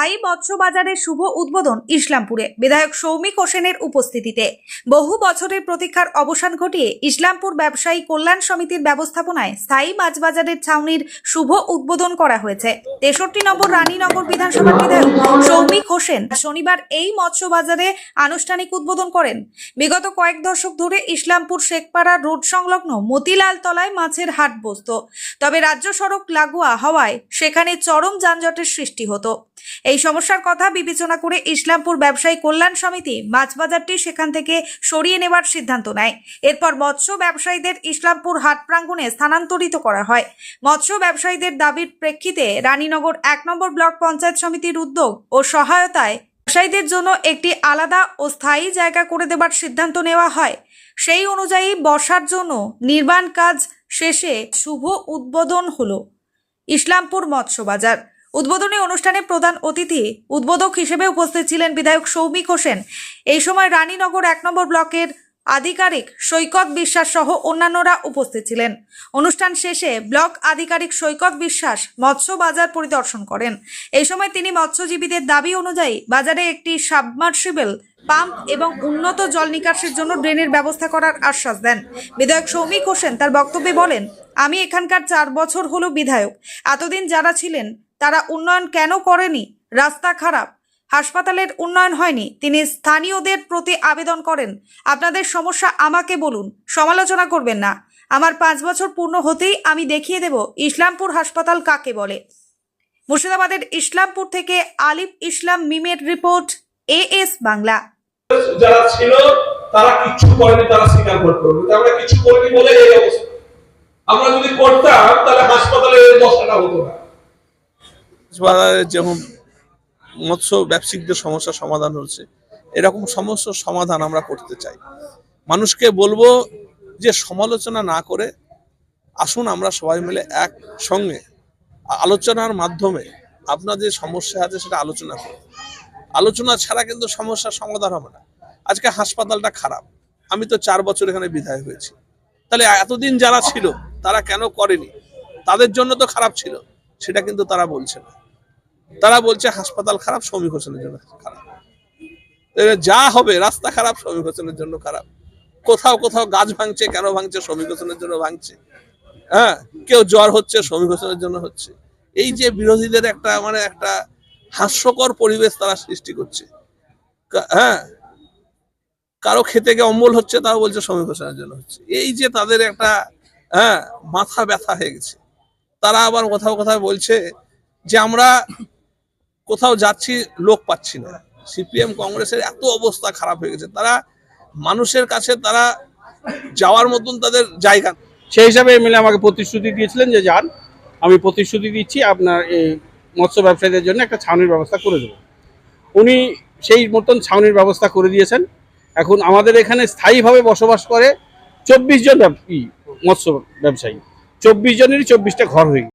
স্থায়ী মৎস্য বাজারের শুভ উদ্বোধন ইসলামপুরে। বিধায়ক সৌমিক হোসেনের উপস্থিতিতে। বহু বছরের প্রতীক্ষার অবসান ঘটিয়ে ইসলামপুর ব্যবসায়ী কল্যাণ সমিতির ব্যবস্থাপনায় স্থায়ী মাছ বাজারের ছাউনির শুভ উদ্বোধন করা হয়েছে। তেষট্টি নম্বর রানীনগর বিধানসভার বিধায়ক সৌমিক হোসেন শনিবার এই মৎস্য বাজারে আনুষ্ঠানিক উদ্বোধন করেন। বিগত কয়েক দশক ধরে ইসলামপুর শেখপাড়া রোড সংলগ্ন মতিলাল তলায় মাছের হাট বসত। তবে রাজ্য সড়ক লাগোয়া হওয়ায় সেখানে চরম যানজটের সৃষ্টি হতো। এই সমস্যার কথা বিবেচনা করে ইসলামপুর ব্যবসায়ী কল্যাণ সমিতি মাছ বাজারটি সেখান থেকে সরিয়ে নেবার সিদ্ধান্ত নেয়। এরপর মৎস্য ব্যবসায়ীদের ইসলামপুর হাট প্রাঙ্গণে স্থানান্তরিত করা হয়। মৎস্য ব্যবসায়ীদের দাবির প্রেক্ষিতে রানীনগর এক নম্বর ব্লক পঞ্চায়েত সমিতির উদ্যোগ ও সহায়তায় ব্যবসায়ীদের জন্য একটি আলাদা ও স্থায়ী জায়গা করে দেবার সিদ্ধান্ত নেওয়া হয়। সেই অনুযায়ী বসার জন্য নির্মাণ কাজ শেষে শুভ উদ্বোধন হলো ইসলামপুর মৎস্য বাজার। উদ্বোধনী অনুষ্ঠানে প্রধান অতিথি উদ্বোধক হিসেবে উপস্থিত ছিলেন বিধায়ক সৌমিক হোসেন। এই সময় রানীনগর এক নম্বর ব্লকের আধিকারিক সৈকত বিশ্বাস সহ অন্যান্যরা উপস্থিত ছিলেন। অনুষ্ঠান শেষে ব্লক আধিকারিক সৈকত বিশ্বাস মৎস্য বাজার পরিদর্শন করেন। এই সময় তিনি মৎস্যজীবীদের দাবি অনুযায়ী বাজারে একটি সাবমার্সিবল পাম্প এবং উন্নত জল নিকাশের জন্য ড্রেনের ব্যবস্থা করার আশ্বাস দেন। বিধায়ক সৌমিক হোসেন তার বক্তব্যে বলেন, আমি এখানকার চার বছর হলো বিধায়ক। এতদিন যারা ছিলেন তারা উন্নয়ন কেন করেনি? রাস্তা খারাপ। হাসপাতালের উন্নয়ন হয়নি। তিনি স্থানীয়দের প্রতি আবেদন করেন। আপনাদের সমস্যা আমাকে বলুন। সমালোচনা করবেন না। আমার পাঁচ বছর পূর্ণ হতেই আমি দেখিয়ে দেব ইসলামপুর হাসপাতাল কাকে বলে। মুর্শিদাবাদের ইসলামপুর থেকে আলিফ ইসলাম মিমের রিপোর্ট, এএস বাংলা। যারা ছিল, তারা কিচ্ছু করেনি, তারা স্বীকার করতে আমরা কিছু করিনি বলে এই অবস্থা। আমরা যদি করতাম, তাহলে হাসপাতালে দশাটা হতো না। যেমন মৎস্য ব্যবসায়িকদের সমস্যার সমাধান হচ্ছে, এরকম সমস্যার সমাধান আমরা করতে চাই। মানুষকে বলব যে সমালোচনা না করে আসুন আমরা সবাই মিলে একসঙ্গে আলোচনার মাধ্যমে আপনার যে সমস্যা আছে সেটা আলোচনা করুন আলোচনা ছাড়া কিন্তু সমস্যার সমাধান হবে না। আজকে হাসপাতালটা খারাপ, আমি তো চার বছর এখানে বিদায় হয়েছি। তাহলে এতদিন যারা ছিল, তারা কেন করেনি? তাদের জন্য তো খারাপ ছিল, সেটা কিন্তু তারা বলছে না। তারা বলছে হাসপাতাল খারাপ, শ্রমিক হোসেনের জন্য খারাপ। যা হবে, রাস্তা খারাপ, শ্রমিক হোসেনের জন্য খারাপ। কোথাও কোথাও গাছ ভাঙছে, কেন ভাঙছে, শ্রমিক হোসেনের জন্য ভাঙছে। হ্যাঁ কেউ জ্বর হচ্ছে, শ্রমিক হোসেনের জন্য হচ্ছে। এই যে বিরোধীদের একটা মানে একটা হাস্যকর পরিবেশ তারা সৃষ্টি করছে। হ্যাঁ কারও খেতে গিয়ে অম্বল হচ্ছে, তাও বলছে শ্রমিক হোসেনের জন্য হচ্ছে। এই যে তাদের একটা হ্যাঁ মাথা ব্যথা হয়ে গেছে। তারা আবার কোথাও কোথাও বলছে যে আমরা কোথাও যাচ্ছি, লোক পাচ্ছি না। সিপিএম কংগ্রেসের এত অবস্থা খারাপ হয়ে গেছে। তারা মানুষের কাছে তারা যাওয়ার মতন তাদের জায়গা সেই হিসাবে এমএলএ আমাকে প্রতিশ্রুতি দিয়েছিলেন যে, যান, আমি প্রতিশ্রুতি দিচ্ছি আপনার এই মৎস্য ব্যবসায়ীদের জন্য একটা ছাউনির ব্যবস্থা করে দেবো। উনি সেই মতন ছাউনির ব্যবস্থা করে দিয়েছেন। এখন আমাদের এখানে স্থায়ীভাবে বসবাস করে চব্বিশ জন মৎস্য ব্যবসায়ী। চব্বিশ জনেরই চব্বিশটা ঘর হয়ে।